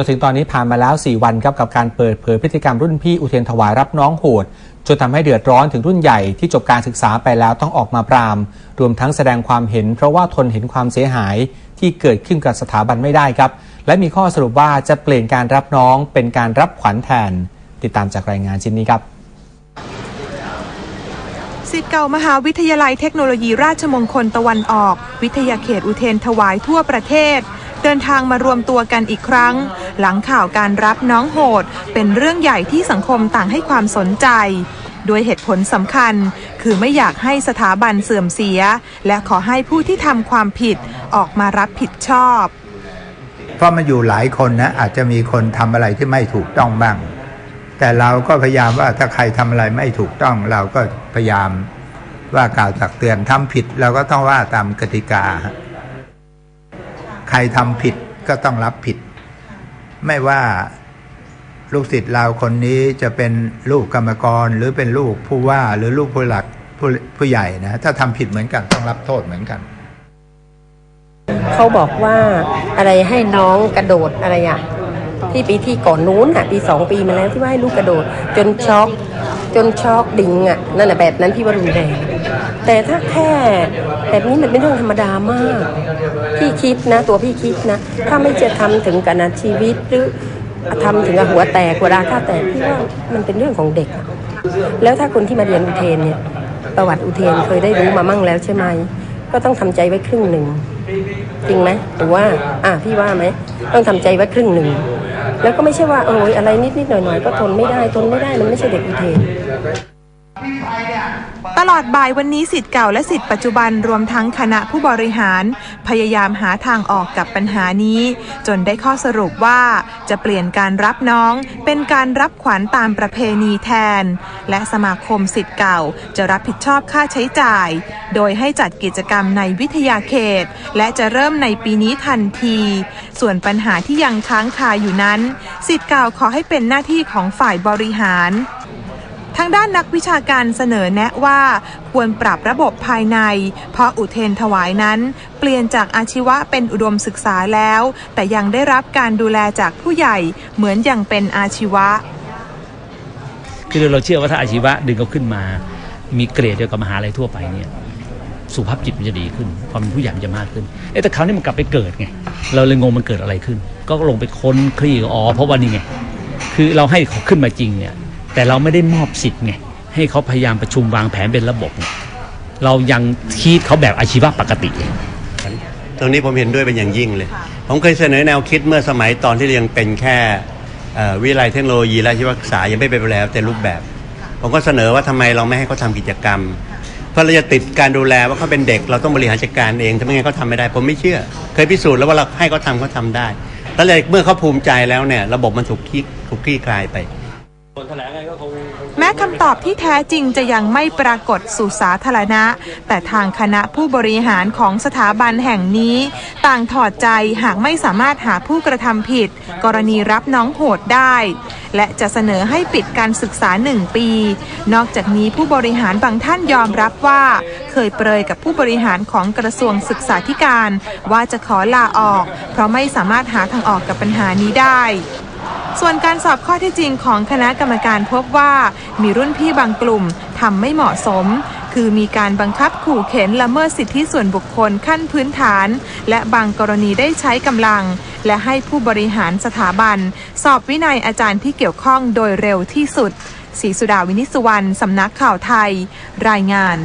จนถึงตอนนี้ผ่านมาแล้ว 4 วันครับกับการเปิดเผยพฤติกรรมรุ่นพี่อุเทนถวายรับน้องโหดจนทำให้เดือดร้อนถึงรุ่นใหญ่ที่จบการศึกษาไปแล้วต้องออกมาปราม รวมทั้งแสดงความเห็น เพราะว่าทนเห็นความเสียหายที่เกิดขึ้นกับสถาบันไม่ได้ครับ และมีข้อสรุปว่าจะเปลี่ยนการรับน้องเป็นการรับขวัญแทน ติดตามจากรายงานชิ้นนี้ครับสิทธิ์เก่ามหาวิทยาลัยเทคโนโลยีราชมงคลตะวันออก วิทยาเขตอุเทนถวายทั่วประเทศ เดินทางมารวมตัวกันอีกครั้ง หลังข่าวการรับน้องโหด เป็นเรื่องใหญ่ที่สังคมต่างให้ความสนใจโดยเหตุผลสำคัญ คือไม่อยากให้สถาบันเสื่อมเสีย และขอให้ผู้ที่ทำความผิดออกมารับผิดชอบ เพราะมันอยู่หลายคนนะอาจจะมีคนทำอะไรที่ไม่ถูกต้องบ้าง แต่เราก็พยายามว่าถ้าใครทำอะไรไม่ถูกต้อง เราก็พยายามว่ากล่าวตักเตือนทำผิดเราก็ต้องว่าตามกติกา ใครทำผิดก็ต้องรับผิด ไม่ว่าลูกศิษย์เราคนนี้จะเป็นลูกกรรมกรหรือเป็นลูกผู้ว่าหรือลูกผู้หลักผู้ผู้ใหญ่นะถ้าทำผิดเหมือนกันต้องรับโทษเหมือนกัน เขาบอกว่าอะไรให้น้องกระโดดอะไรอะที่ปีที่ก่อนนู้นอะปีสองปีมาแล้วที่ว่าให้ลูกกระโดด จนช็อกจนช็อกดิ่งอะนั่นแหละแบบนั้นพี่ว่ารุนแรง แต่ถ้าแค่แบบนี้มันเป็นเรื่องธรรมดามาก พี่คิดนะ ตัวพี่คิดนะ ถ้าไม่จะทำถึงกันนะชีวิตหรือทำถึงกับหัวแตกหัวราค่าแตกพี่ว่ามันเป็นเรื่องของเด็ก แล้วถ้าคนที่มาเรียนอุเทนเนี่ยประวัติอุเทนเคยได้รู้มามั่งแล้วใช่ไหมก็ต้องทำใจไว้ครึ่งหนึ่งจริงไหมหรือว่า อะพี่ว่าไหมต้องทำใจไว้ครึ่งหนึ่งแล้วก็ไม่ใช่ว่าโอ้ยอะไรนิดนิดหน่อยหน่อยก็ทนไม่ได้ทนไม่ได้มันไม่ใช่เด็กอุเทน ตลอดบ่ายวันนี้สิทธิ์เก่าและสิทธิ์ปัจจุบันรวมทั้งคณะผู้บริหาร พยายามหาทางออกกับปัญหานี้ จนได้ข้อสรุปว่าจะเปลี่ยนการรับน้อง เป็นการรับขวัญตามประเพณีแทน และสมาคมสิทธิ์เก่าจะรับผิดชอบค่าใช้จ่าย โดยให้จัดกิจกรรมในวิทยาเขต และจะเริ่มในปีนี้ทันที ส่วนปัญหาที่ยังค้างคาอยู่นั้น สิทธิ์เก่าขอให้เป็นหน้าที่ของฝ่ายบริหาร ทางด้านนักวิชาการเสนอแนะว่าควรปรับระบบภายใน เพราะอุเทนถวายนั้น เปลี่ยนจากอาชีวะเป็นอุดมศึกษาแล้ว แต่ยังได้รับการดูแลจากผู้ใหญ่เหมือนอยังเป็นอาชีวะ คือเราเชื่อว่าถ้าอาชีวะดึงเขาขึ้นมา มีเกรดเดียวกับมหาลัยทั่วไปเนี่ยสุขภาพจิตมันจะดีขึ้นความเป็นผู้ใหญ่มันจะมากขึ้นเอ๊ะแต่คราวนี้มันกลับไปเกิดไงเราเลยงงมันเกิดอะไรขึ้น ก็ลงไปค้นคลี่อ๋อเพราะว่านี่ไงคือเราให้เขาขึ้นมาจริงเนี่ย แต่เราไม่ได้มอบสิทธิ์ไงให้เขาพยายามประชุมวางแผนเป็นระบบเรายังทีดเขาแบบอาชีวะปกติ ตรงนี้ผมเห็นด้วยเป็นอย่างยิ่งเลย ผมเคยเสนอแนวคิดเมื่อสมัยตอนที่ยังเป็นแค่วิทยาลัยเทคโนโลยีและชีวศึกษายังไม่เป็นไปแล้วเต็มรูปแบบ ผมก็เสนอว่าทำไมเราไม่ให้เขาทำกิจกรรม เพราะเราจะติดการดูแลว่าเขาเป็นเด็ก เราต้องบริหารจัดการเองถ้าไม่งั้นเขาทำไม่ได้ ผมไม่เชื่อ เคยพิสูจน์แล้วว่าเราให้เขาทำเขาทำได้แล้วเลยเมื่อเขาภูมิใจแล้วเนี่ยระบบมันถูกคลี่ถูกคลี่คลายไป แม้คำตอบที่แท้จริงจะยังไม่ปรากฏสู่สาธารณะ แต่ทางคณะผู้บริหารของสถาบันแห่งนี้ ต่างถอดใจหากไม่สามารถหาผู้กระทำผิด กรณีรับน้องโหดได้ และจะเสนอให้ปิดการศึกษาหนึ่งปี นอกจากนี้ผู้บริหารบางท่านยอมรับว่า เคยเปรยกับผู้บริหารของกระทรวงศึกษาธิการ ว่าจะขอลาออก เพราะไม่สามารถหาทางออกกับปัญหานี้ได้ ส่วนการสอบข้อท็จจริงของคณะกรรมการพบว่ามีรุ่นพี่บางกลุ่มทำไม่เหมาะสม คือมีการบังคับขู่เข็นละเมิดสิทธิส่วนบุคคลขั้นพื้นฐาน และบางกรณีได้ใช้กำลัง และให้ผู้บริหารสถาบัน สอบวินัยอาจารย์ที่เกี่ยวข้องโดยเร็วที่สุดศรีสุดาวินิสุวรรณสำนักข่าวไทย รายงาน